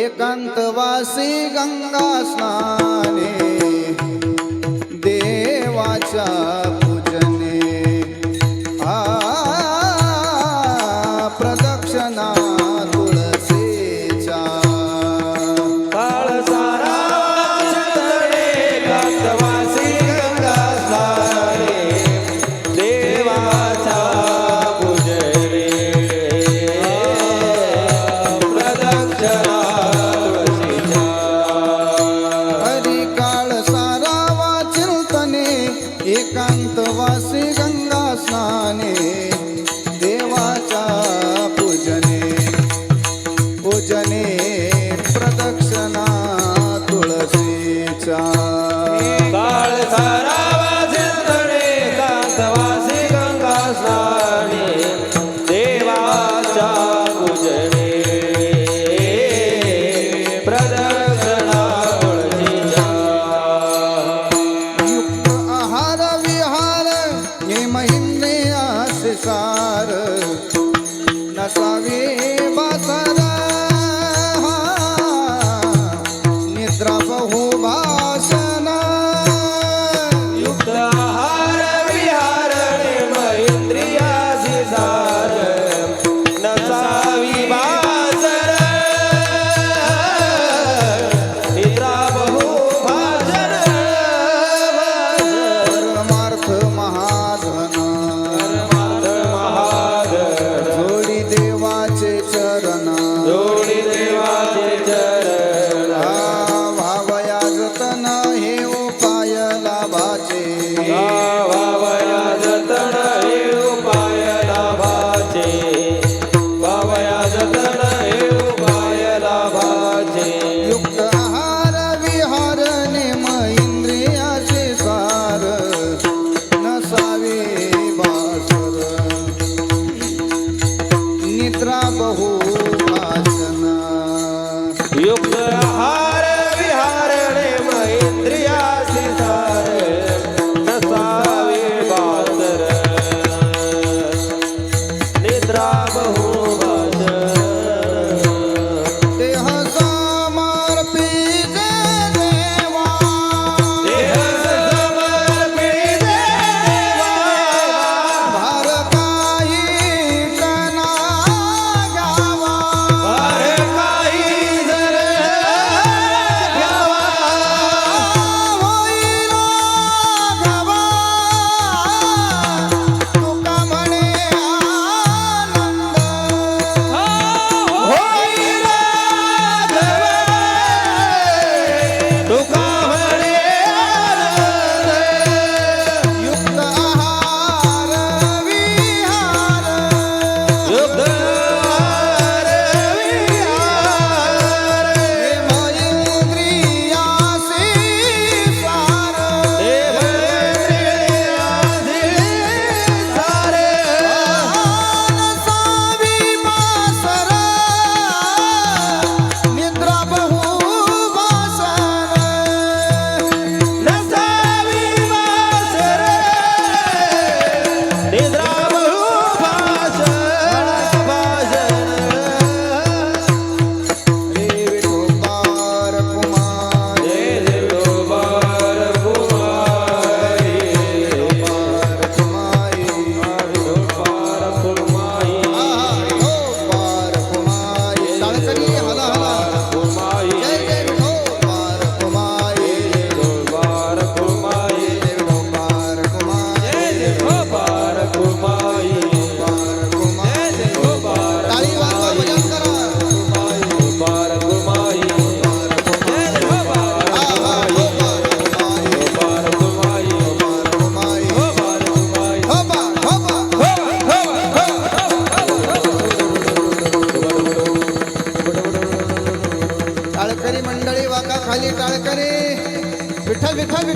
एकांतवासी गंगा स्नाने देवाचा वाजेचा काळ सारा वाजे तळे कांतवासी गंगा स्नाने देवाचा पूजने. प्रदर्शना कुळजीचा युक्त विहार ये महिने आसे नसावे